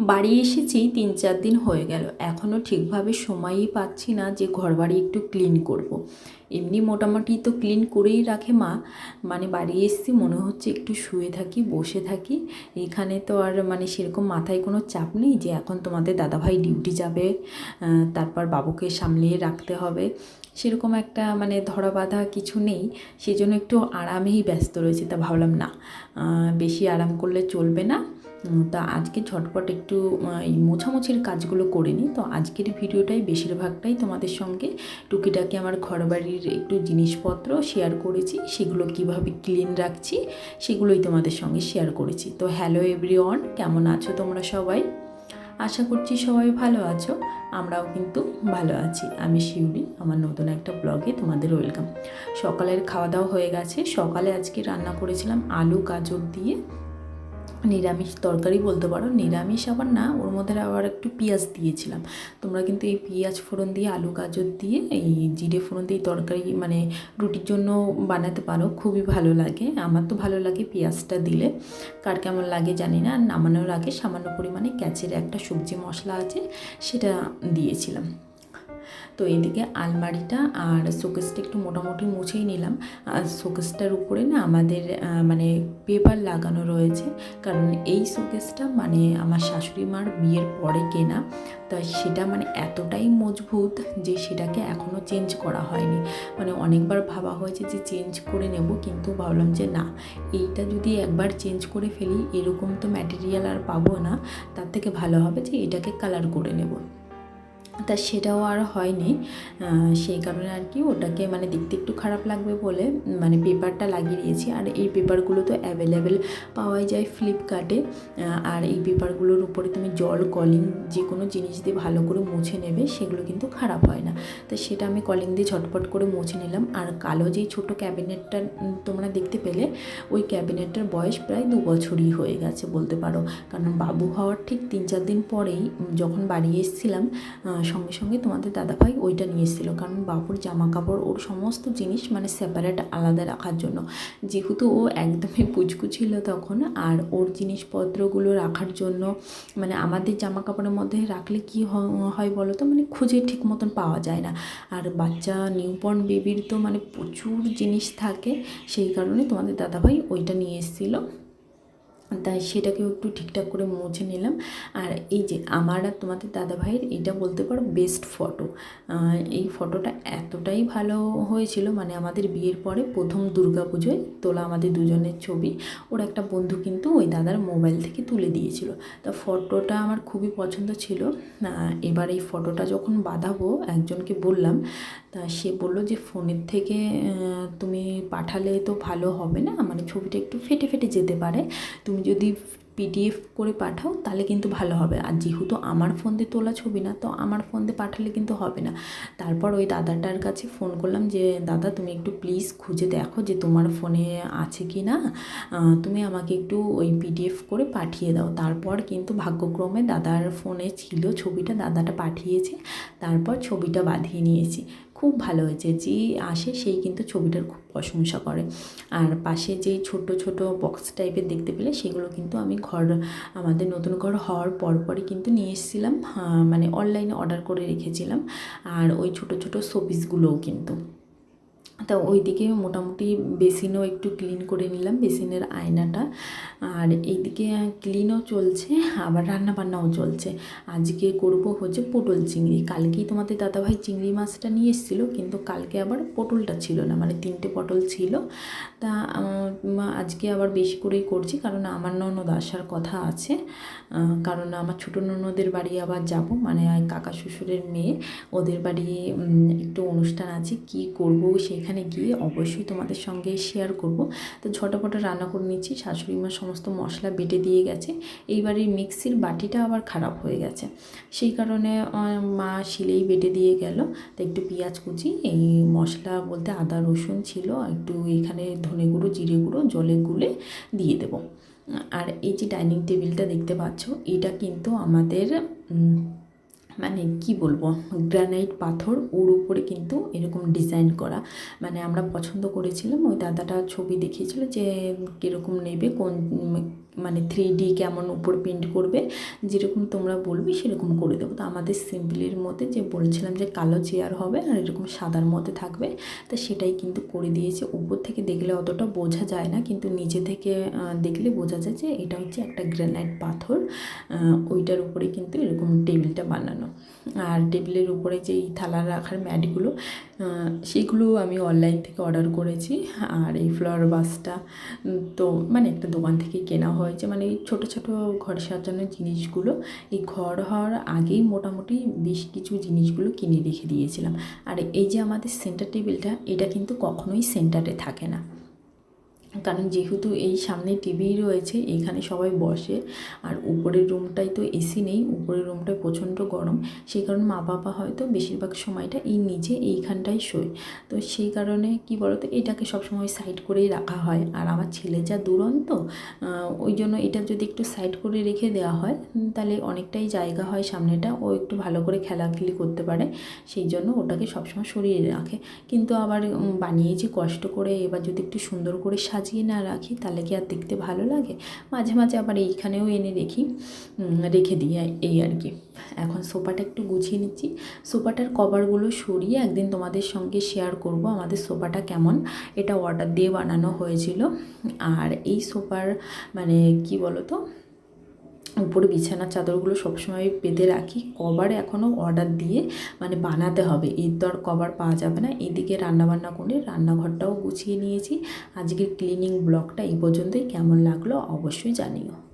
বাড়ি এসেছি, তিন চার দিন হয়ে গেল। এখনও ঠিকভাবে সময়ই পাচ্ছি না যে ঘরবাড়ি একটু ক্লিন করব। এমনি মোটামুটি তো ক্লিন করেই রাখে মা। মানে বাড়ি এসেছি, মনে হচ্ছে একটু শুয়ে থাকি, বসে থাকি। এখানে তো আর মানে সেরকম মাথায় কোনো চাপ নেই যে এখন তোমাদের দাদাভাই ডিউটি যাবে তারপর বাবুকে সামলিয়ে রাখতে হবে। সেরকম একটা মানে ধরা বাঁধা কিছু নেই। সেজন্য একটু আরামেই ব্যস্ত রয়েছে। তা ভাবলাম না বেশি আরাম করলে চলবে না। তা আজকে ঝটপট একটু মোছামুছির কাজগুলো করে নিই। তো আজকের ভিডিওটাই বেশিরভাগটাই তোমাদের সঙ্গে টুকিটাকি আমার ঘরবাড়ির একটু জিনিসপত্র শেয়ার করেছি। সেগুলো কীভাবে ক্লিন রাখছি, সেগুলোই তোমাদের সঙ্গে শেয়ার করেছি। তো হ্যালো এভরিওয়ান কেমন আছো তোমরা সবাই? আশা করছি সবাই ভালো আছো, আমরাও কিন্তু ভালো আছি। আমি শিউলি, আমার নতুন একটা ব্লগে তোমাদের ওয়েলকাম সকালের খাওয়া দাওয়া হয়ে গেছে। সকালে আজকে রান্না করেছিলাম আলু গাজর দিয়ে। নিরামিষ তরকারি বলতে পারো। নিরামিষ আবার না, ওর মধ্যে আবার একটু পেঁয়াজ দিয়েছিলাম। তোমরা কিন্তু এই পেঁয়াজ ফোড়ন দিয়ে, আলু গাজর দিয়ে, এই জিরে ফোড়ন দিয়ে তরকারি মানে রুটির জন্য বানাতে পারো। খুবই ভালো লাগে। আমার তো ভালো লাগে পেঁয়াজটা দিলে। কার কেমন লাগে জানি না। নামানোর আগে সামান্য পরিমাণে ক্যাচের একটা সবজি মশলা আছে, সেটা দিয়েছিলাম। তো এদিকে আলমারিটা আর শোকেসটা একটু মোটামুটি মুছেই নিলাম। আর শোকেসটার উপরে না আমাদের মানে পেপার লাগানো রয়েছে। কারণ এই শোকেসটা মানে আমার শাশুড়ি মার বিয়ের পরে কেনা। তা সেটা মানে এতটাই মজবুত যে সেটাকে এখনও চেঞ্জ করা হয়নি। মানে অনেকবার ভাবা হয়েছে যে চেঞ্জ করে নেব, কিন্তু ভাবলাম যে না, এইটা যদি একবার চেঞ্জ করে ফেলি, এরকম তো ম্যাটেরিয়াল আর পাবো না। তার থেকে ভালো হবে যে এটাকে কালার করে নেব। তা সেটাও আর হয়নি। সেই কারণে আর কি ওটাকে মানে দেখতে একটু খারাপ লাগবে বলে মানে পেপারটা লাগিয়ে দিয়েছি। আর এই পেপারগুলো তো অ্যাভেলেবেল পাওয়াই যায় ফ্লিপকার্টে আর এই পেপারগুলোর উপরে তুমি জল কলিং যে কোনো জিনিস দিয়ে ভালো করে মুছে নেবে, সেগুলো কিন্তু খারাপ হয় না। তো সেটা আমি কলিং দিয়ে ঝটপট করে মুছে নিলাম। আর কালো যেই ছোটো ক্যাবিনেটটা তোমরা দেখতে পেলে, ওই ক্যাবিনেটটার বয়স প্রায় দু বছরই হয়ে গেছে বলতে পারো। কারণ বাবু হওয়ার ঠিক তিন চার দিন পরেই যখন বাড়ি এসেছিলাম সঙ্গে সঙ্গে তোমাদের দাদাভাই ওইটা নিয়ে এসেছিল। কারণ বাবুর জামা কাপড় ওর সমস্ত জিনিস মানে সেপারেট আলাদা রাখার জন্য। যেহেতু ও একদমই পুচকু ছিল তখন, আর ওর জিনিসপত্রগুলো রাখার জন্য মানে আমাদের জামা কাপড়ের মধ্যে রাখলে কি হয় বলো তো মানে খুঁজে ঠিক মতন পাওয়া যায় না। আর বাচ্চা নিউবর্ন বেবির তো মানে প্রচুর জিনিস থাকে। সেই কারণে তোমাদের দাদাভাই ওইটা নিয়ে এসেছিল। তাই সেটাকেও একটু ঠিকঠাক করে মুছে নিলাম। আর এই যে আমার আর তোমাদের দাদা ভাইয়ের এটা বলতে পারো বেস্ট ফটো এই ফটোটা এতটাই ভালো হয়েছিল মানে আমাদের বিয়ের পরে প্রথম দুর্গা পুজোয় তোলা আমাদের দুজনের ছবি, ওর একটা বন্ধু কিন্তু ওই দাদার মোবাইল থেকে তুলে দিয়েছিল। তা ফটোটা আমার খুবই পছন্দ ছিল। এবার এই ফটোটা যখন বাঁধাবো, একজনকে বললাম, তা সে বলল যে ফোনের থেকে তুমি পাঠালে তো ভালো হবে না মানে ছবিটা একটু ফেটে ফেটে যেতে পারে, তুমি যদি পিডিএফ করে পাঠাও, তাহলে কিন্তু ভালো হবে। আর যেহেতু আমার ফোন দিয়ে তোলা ছবি না, তো আমার ফোন দিয়ে পাঠালে কিন্তু হবে না। তারপর ওই দাদাটার কাছে ফোন করলাম যে, দাদা, তুমি একটু প্লিজ খুঁজে দেখো যে তোমার ফোনে আছে কি না। তুমি আমাকে একটু ওই পিডিএফ করে পাঠিয়ে দাও। তারপর কিন্তু ভাগ্যক্রমে দাদার ফোনে ছিল ছবিটা, দাদাটা পাঠিয়েছে। তারপর ছবিটা বাঁধিয়ে নিয়েছি। খুব ভালো হয়েছে। যে আসে সেই কিন্তু ছবিটার খুব প্রশংসা করে। আর পাশে যে ছোট ছোট বক্স টাইপের দেখতে পেলে সেগুলো কিন্তু আমি ঘর, আমাদের নতুন ঘর হওয়ার পরপরই কিন্তু নিয়ে এসেছিলাম। মানে অনলাইনে অর্ডার করে রেখেছিলাম। আর ওই ছোট ছোট শোপিসগুলোও কিন্তু। তা ওইদিকে মোটামুটি বেসিনও একটু ক্লিন করে নিলাম, বেসিনের আয়নাটা। আর এইদিকে ক্লিনও চলছে, আবার রান্না বান্নাও চলছে। আজকে করব হচ্ছে পটল চিংড়ি। কালকেই তোমাদের দাদাভাই চিংড়ি মাছটা নিয়ে এসেছিল, কিন্তু কালকে আবার পটলটা ছিল না মানে তিনটে পটল ছিল। তা আজকে আবার বেশি করেই করছি, কারণ আমার ননদ আসার কথা আছে। কারণ আমার ছোটো ননদের বাড়ি আবার যাব মানে কাকা শ্বশুরের মেয়ে, ওদের বাড়ি একটু অনুষ্ঠান আছে, কি করব সেখানে গিয়ে অবশ্যই তোমাদের সঙ্গে শেয়ার করব। তো ঝটপট রান্না করে নিচ্ছি। শাশুড়ি মা সমস্ত মশলা বেটে দিয়ে গেছে। এইবারে মিক্সির বাটিটা আবার খারাপ হয়ে গেছে। সেই কারণে মা শিলেই বেটে দিয়ে গেল। তো একটু পেঁয়াজ কুচি, এই মশলা বলতে আদা, রসুন ছিল একটু এখানে ধনে গুঁড়ো, জিরে গুঁড়ো, জলে গুলে দিয়ে দেবো। আর এই যে ডাইনিং টেবিলটা দেখতে পাচ্ছ, এটা কিন্তু আমাদের মানে কি বলব? গ্রানাইট পাথর ওর উপরে কিন্তু এরকম ডিজাইন করা। মানে আমরা পছন্দ করেছিলাম, ওই দাদাটা ছবি দেখিয়েছিল যে কীরকম নেবে, কোন মানে থ্রি ডি কেমন উপর প্রিন্ট করবে, যেরকম তোমরা বলবে সেরকম করে দেবো। তো আমাদের সিম্পলির মধ্যে যে বলেছিলাম যে কালো চেয়ার হবে আর এরকম সাদার মধ্যে থাকবে, তা সেটাই কিন্তু করে দিয়েছে। উপর থেকে দেখলে অতটা বোঝা যায় না, কিন্তু নিচে থেকে দেখলে বোঝা যায় যে এটা হচ্ছে একটা গ্রানাইট পাথর ওইটার উপরে কিন্তু এরকম টেবিলটা বানানো। আর টেবিলের উপরে যেই থালা রাখার ম্যাটগুলো সেগুলো আমি অনলাইন থেকে অর্ডার করেছি। আর এই ফ্লাওয়ার বাসটা তো মানে একটা দোকান থেকে কেনা হয়েছে। মানে ছোটো ছোটো ঘর সাজানোর জিনিসগুলো, এই ঘর হওয়ার আগেই মোটামুটি বেশ কিছু জিনিসগুলো কিনে রেখে দিয়েছিলাম। আর এই যে আমাদের সেন্টার টেবিলটা এটা কিন্তু কখনোই সেন্টারে থাকে না। কারণ যেহেতু এই সামনে টিভি রয়েছে, এখানে সবাই বসে। আর উপরের রুমটায় তো এসি নেই, উপরের রুমটায় প্রচণ্ড গরম। সেই কারণে মা বাবা হয়তো বেশিরভাগ সময়টা এই নিচে এইখানটায় শোয়। তো সেই কারণে কি বলতো, এটাকে সবসময় সাইড করেই রাখা হয়। আর আমার ছেলে যা দুরন্ত ওই জন্য এটা যদি একটু সাইড করে রেখে দেওয়া হয় তাহলে অনেকটাই জায়গা হয় সামনেটা। ও একটু ভালো করে খেলাখেলি করতে পারে, সেই জন্য ওটাকে সবসময় সরিয়ে রাখে। কিন্তু আবার বানিয়েছি কষ্ট করে এবার যদি একটু সুন্দর করে সাজিয়ে না রাখি, তাহলে কি আর দেখতে ভালো লাগে? মাঝে মাঝে আবার এইখানেও এনে রেখি রেখে দিই এই আর কি। এখন সোফাটা একটু গুছিয়ে নিচ্ছি। সোফাটার কভারগুলো সরিয়ে একদিন তোমাদের সঙ্গে শেয়ার করব, আমাদের সোফাটা কেমন? এটা অর্ডার দিয়ে বানানো হয়েছিল। আর এই সোফার মানে কি বলো তো উপরে বিছানার চাদরগুলো সবসময় পেতে রাখি। কভার এখনও অর্ডার দিয়ে মানে বানাতে হবে। এর তো আর কভার পাওয়া যাবে না। এদিকে রান্নাবান্না করে রান্নাঘরটাও গুছিয়ে নিয়েছি। আজকের ক্লিনিং ব্লকটা এই পর্যন্তই। কেমন লাগল অবশ্যই জানিও।